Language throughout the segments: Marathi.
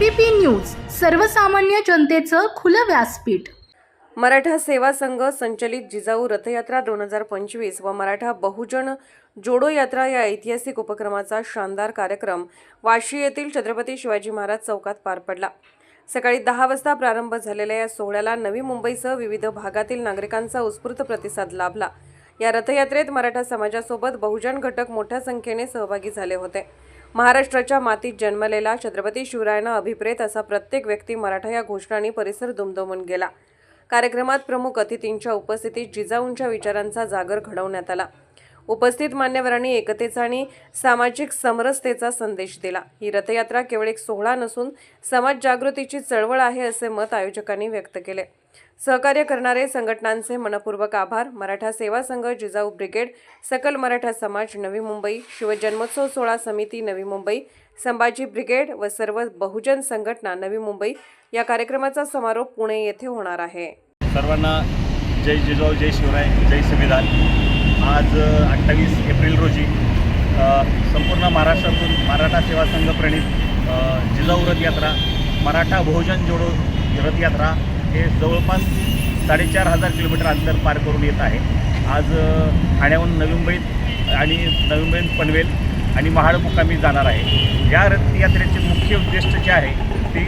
एबीपी न्यूज सर्वसामान्य जनतेचं खुलं व्यासपीठ. मराठा सेवा संघ संचलित जिजाऊ रथयात्रा दोन हजार पंचवीस व मराठा बहुजन जोडो यात्रा या ऐतिहासिक उपक्रमाचा शानदार कार्यक्रम वाशी येथील छत्रपती शिवाजी महाराज चौकात पार पडला. सकाळी दहा वाजता प्रारंभ झालेल्या या सोहळ्याला नवी मुंबईसह विविध भागातील नागरिकांचा उत्स्फूर्त प्रतिसाद लाभला. या रथयात्रेत मराठा समाजासोबत बहुजन घटक मोठ्या संख्येने सहभागी झाले होते. महाराष्ट्राच्या मातीत जन्मलेला छत्रपती शिवरायांना अभिप्रेत असा प्रत्येक व्यक्ती मराठा या घोषणाने परिसर दुमदुमून गेला. कार्यक्रमात प्रमुख अतिथींच्या उपस्थितीत जिजाऊंच्या विचारांचा जागर घडवण्यात आला. उपस्थित मान्यवरांनी एकतेचा आणि सामाजिक समरसतेचा संदेश दिला. ही रथयात्रा केवळ एक सोहळा नसून समाज जागृतीची चळवळ आहे असे मत आयोजकांनी व्यक्त केले. सहकार्य करणारे संघटनांचे मनपूर्वक आभार. मराठा सेवा संघ जिजाऊ ब्रिगेड सकल मराठा समाज नवी मुंबई शिवजन्मोत्सव सोहळा समिती नवी मुंबई संभाजी ब्रिगेड व सर्व बहुजन संघटना नवी मुंबई या कार्यक्रमाचा समारोप पुणे येथे होणार आहे. सर्वांना जय जिजाऊ जय शिवराय जय संविधान. आज अठ्ठावीस एप्रिल रोजी संपूर्ण महाराष्ट्रातून मराठा सेवा संघ प्रणित जिजाऊ रथयात्रा मराठा बहुजन जोडो रथयात्रा हे जवळपास साडेचार हजार किलोमीटर अंतर पार करून येत आहे. आज ठाण्याहून नवी मुंबईत आणि नवी मुंबईत पनवेल आणि महाड मुक्कामी जाणार आहे. या रथयात्रेचे मुख्य उद्दिष्ट जे आहे ते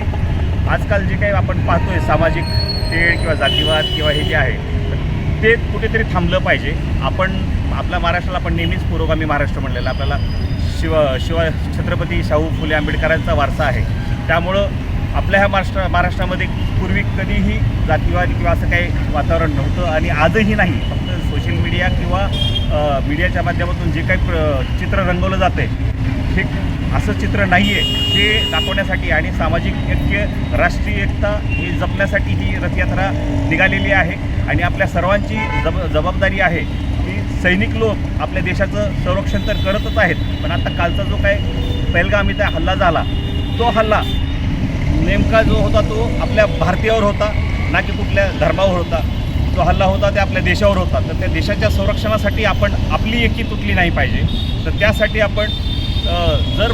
आजकाल जे काही आपण पाहतोय सामाजिक तेढ किंवा जातीवाद किंवा हे जे आहे तर ते कुठेतरी थांबलं पाहिजे. आपण आपल्या महाराष्ट्राला आपण नेहमीच पुरोगामी महाराष्ट्र म्हणलेलं आपल्याला शिव शिवा छत्रपती शाहू फुले आंबेडकरांचा वारसा आहे. त्यामुळं आपल्या ह्या महाराष्ट्र महाराष्ट्रामध्ये पूर्वी कधीही जातीवाद किंवा असं काही वातावरण नव्हतं आणि आजही नाही. फक्त सोशल मीडिया किंवा मीडियाच्या माध्यमातून जे काही प्र चित्र रंगवलं जातं आहे हे असं चित्र नाही आहे ते दाखवण्यासाठी आणि सामाजिक ऐक्य राष्ट्रीय एकता ही जपण्यासाठी ही रथयात्रा निघालेली आहे. आणि आपल्या सर्वांची जब जबाबदारी आहे की सैनिक लोक आपल्या देशाचं संरक्षण तर करतच आहेत पण आता कालचा जो काय पहिलगाम इथं हल्ला झाला तो हल्ला नेमका जो होता तो आपल्या भारतीयावर होता ना की कुठल्या धर्मावर होता. जो हल्ला होता ते आपल्या देशावर होता. तर त्या देशाच्या संरक्षणासाठी आपण आपली एकी तुटली नाही पाहिजे. तर त्यासाठी आपण जर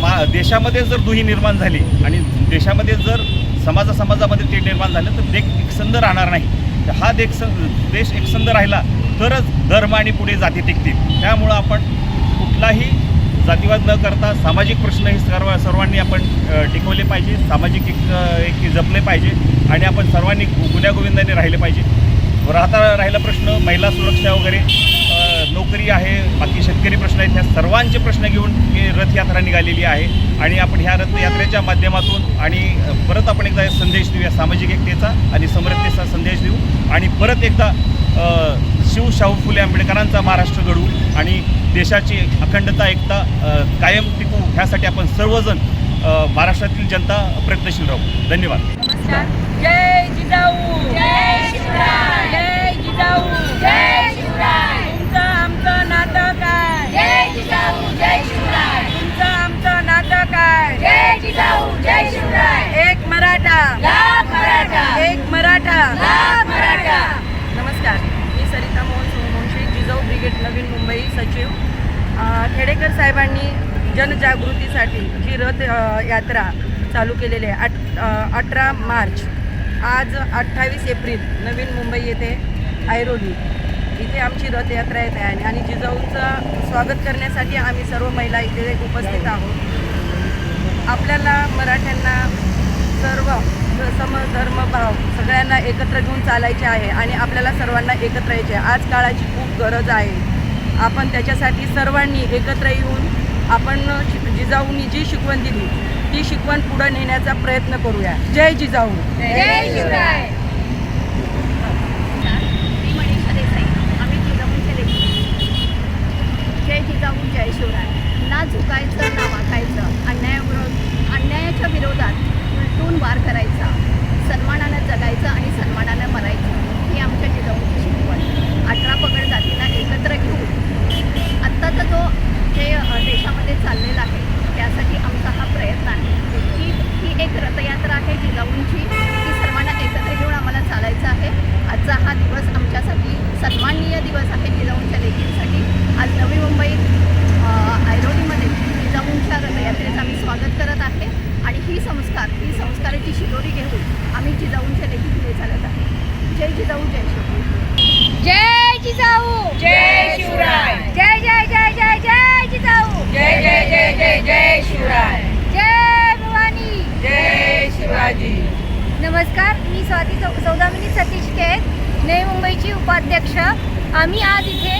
मा देशामध्ये जर दुही निर्माण झाली आणि देशामध्ये जर समाजा समाजामध्ये ते निर्माण झालं तर देख एकसंध राहणार नाही. तर हा देश देश एकसंध राहिला तरच धर्म आणि पुढे जाती टिकतील. त्यामुळं आपण कुठलाही जातीवाद न करता सामाजिक प्रश्न हे सर्व सर्वांनी आपण टिकवले पाहिजे. सामाजिक एक एक जपले पाहिजे. आणि आपण सर्वांनी गु- गुण्यागोविंदाने राहिले पाहिजे. राहता राहिला प्रश्न महिला सुरक्षा वगैरे नोकरी आहे बाकी शेतकरी प्रश्न आहेत ह्या सर्वांचे प्रश्न घेऊन ही रथयात्रा निघालेली आहे. आणि आपण ह्या रथयात्रेच्या माध्यमातून आणि परत आपण एकदा संदेश देऊया सामाजिक एकतेचा आणि समृद्धीचा संदेश देऊ. आणि परत एकदा अ, शिव शाहू फुले आंबेडकरांचा महाराष्ट्र घडवू आणि देशाची अखंडता एकता कायम टिकवू ह्यासाठी आपण सर्वजण महाराष्ट्रातील जनता प्रयत्नशील राहू. धन्यवाद. नमस्कार. जय जिजाऊ. जय शिवराय. जय जिजाऊ. जय शिवराय. तुमचं आमचं नातं काय? जय जिजाऊ. जय शिवराय. तुमचं आमचं नातं काय? जय जिजाऊ. जय शिवराय. एक मराठा. लाख मराठा. एक मराठा. लाख मराठा नमस्कार मी सरिता मोहन सोमवंशी जिजाऊ नवीन मुंबई सचिव खेडेकर साहेबांनी जनजागृतीसाठी जी रथ यात्रा चालू केलेली आहे आठ अठरा मार्च आज अठ्ठावीस एप्रिल नवीन मुंबई येथे ऐरोली. इथे आमची रथयात्रा येते आहे आणि- आणि जिजाऊंचं स्वागत करण्यासाठी आम्ही सर्व महिला इथे उपस्थित आहोत. आपल्याला मराठ्यांना सर्व सम धर्मभाव सगळ्यांना एकत्र घेऊन चालायचे आहे आणि आपल्याला सर्वांना एकत्र यायचे आहे. आज काळाची खूप गरज आहे. आपण त्याच्यासाठी सर्वांनी एकत्र येऊन आपण शि- जिजाऊंनी जी शिकवण दिली ती शिकवण पुढे नेण्याचा प्रयत्न करूया. जय जिजाऊ. जय शिवराय आम्ही जय जिजाऊ जय शिवराय. ना झुकायचं ना वाकायचं. अन्यायाविरोध अन्यायाच्या विरोधात उलटून वार करायचं सन्मानानं जगायचं आणि सन्मानानं मरायचं ही आमच्या जिजाऊंची शिकवण अठरा पगड जातींना एकत्र घेऊन आत्ताचा जो जे अ, देशामध्ये चाललेला आहे त्यासाठी आमचा हा प्रयत्न आहे ही ही एक रथयात्रा आहे जिजाऊंची ती सर्वांना एकत्र घेऊन आम्हाला चालायचं आहे आजचा हा दिवस आमच्यासाठी सन्माननीय दिवस आहे जिजाऊंच्या लेखींसाठी आज नवी मुंबईत अ, ऐरोलीमध्ये जिजाऊंच्या रथयात्रेचं आम्ही स्वागत करत आहे आणि ही सम जिजाऊंच्या लेखी पुढे चालत आहे जय जिजाऊ जय शिवराय जय जिजाऊ. जय शिवराय. जय जय जय जय जय जिजाऊ. जय जय जय जय जय शिवराय. जय भवानी. जय शिवाजी. नमस्कार मी स्वाती चौ सौदामिनी सतीश केत नवी मुंबईची उपाध्यक्ष. आम्ही आज इथे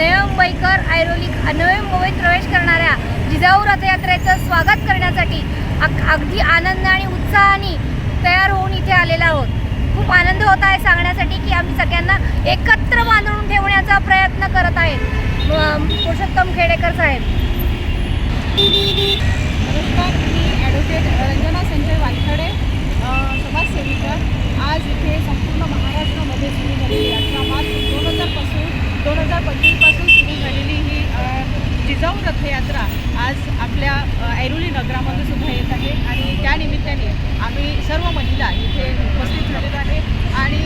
नवी मुंबईकर ऐरोली नवी मुंबईत प्रवेश करणाऱ्या जिजाऊ रथयात्रेचं स्वागत करण्यासाठी अग अगदी आनंद आणि उत्साहाने तयार होऊन इथे आलेलो आहोत. खूप आनंद होत आहे सांगण्यासाठी की आम्ही सगळ्यांना एकत्र बांधून ठेवण्याचा प्रयत्न करत आहेत पुरुषोत्तम खेडेकर साहेब. नमस्कार मी ॲडव्होकेट रंजना संजय वानखडे समाजसेविका. आज इथे संपूर्ण महाराष्ट्रामध्ये सुरू झालेली यात्रा मार्च दोन हजारपासून दोन हजार पंचवीसपासून सुरू झालेली ही जिजाऊ रथयात्रा आज आपल्या ऐरोली नगरामध्ये सुद्धा येत आहे. आणि त्यानिमित्ताने आम्ही सर्व महिला इथे उपस्थित झालेलो आहे. आणि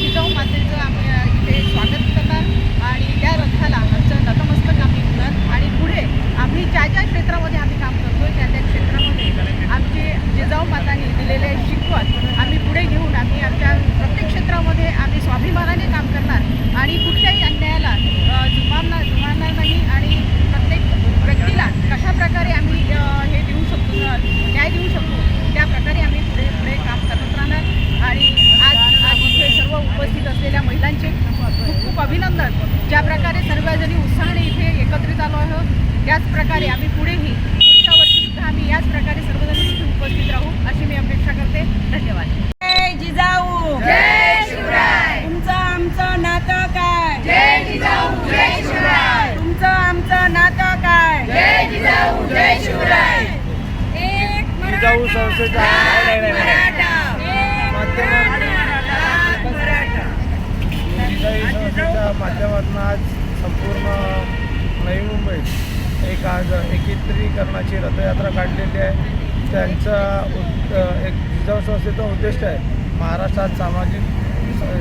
जिजाऊ मातेचं आम्ही इथे स्वागत करणार आणि त्या रथाला आमचं नतमस्तक आम्ही होणार आणि पुढे आम्ही ज्या ज्या क्षेत्रामध्ये आम्ही काम करतोय त्या त्या क्षेत्रामध्ये आमचे जिजाऊ मातांनी दिलेले शिकवण आम्ही पुढे घेऊन आम्ही आमच्या प्रत्येक क्षेत्रामध्ये आम्ही स्वाभिमानाने काम करणार आणि कुठल्याही अन्यायाला अ, जुमानणार जुमानणार नाही आणि प्रत्येक व्यक्तीला कशा प्रकारे आम्ही अ, हे देऊ शकतो अ, न्याय देऊ शकतो त्या प्रकारे आम्ही पुढे पुढे काम करत राहणार आणि आज आज इथे सर्व उपस्थित असलेल्या महिलांचे खूप खूप अभिनंदन ज्या प्रकारे सर्वजणी उत्साहाने इथे एकत्रित आलो आहोत त्याच प्रकारे आम्ही पुढेही पुढच्या वर्षी सुद्धा आम्ही याच प्रकारे सर्वजणी इथे उपस्थित राहू अशी मी अपेक्षा करते धन्यवाद जय जिजाऊ जय शिवराय तुमचं आमचं नातं काय जय जिजाऊ जय शिवराय तुमचं आमचं नातं काय जय जिजाऊ जय शिवराय एक जिजाऊ संस्थेच्या माध्यमातून आज संपूर्ण नवी मुंबईत एक आज एकत्रीकरणाची रथयात्रा काढलेली आहे. त्यांचा उद एक जिजाऊ संस्थेचा उद्दिष्ट आहे. महाराष्ट्रात सामाजिक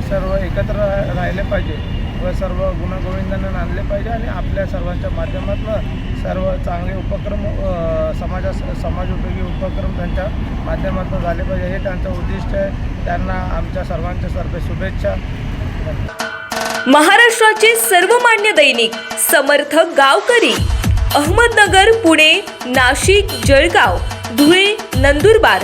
सर्व एकत्र राहिले पाहिजे. व सर्व गुणगोविंदांना आणले पाहिजे आणि आपल्या सर्वांच्या माध्यमातून सर्व चांगले उपक्रम समाजा समाज उपयोगी उपक्रम त्यांच्या माध्यमातून झाले पाहिजे. हे त्यांचं उद्दिष्ट आहे. त्यांना आमच्या सर्वांच्या सर्व शुभेच्छा. महाराष्ट्राचे सर्वमान्य दैनिक समर्थ गावकरी अहमदनगर पुणे नाशिक जळगाव धुळे नंदुरबार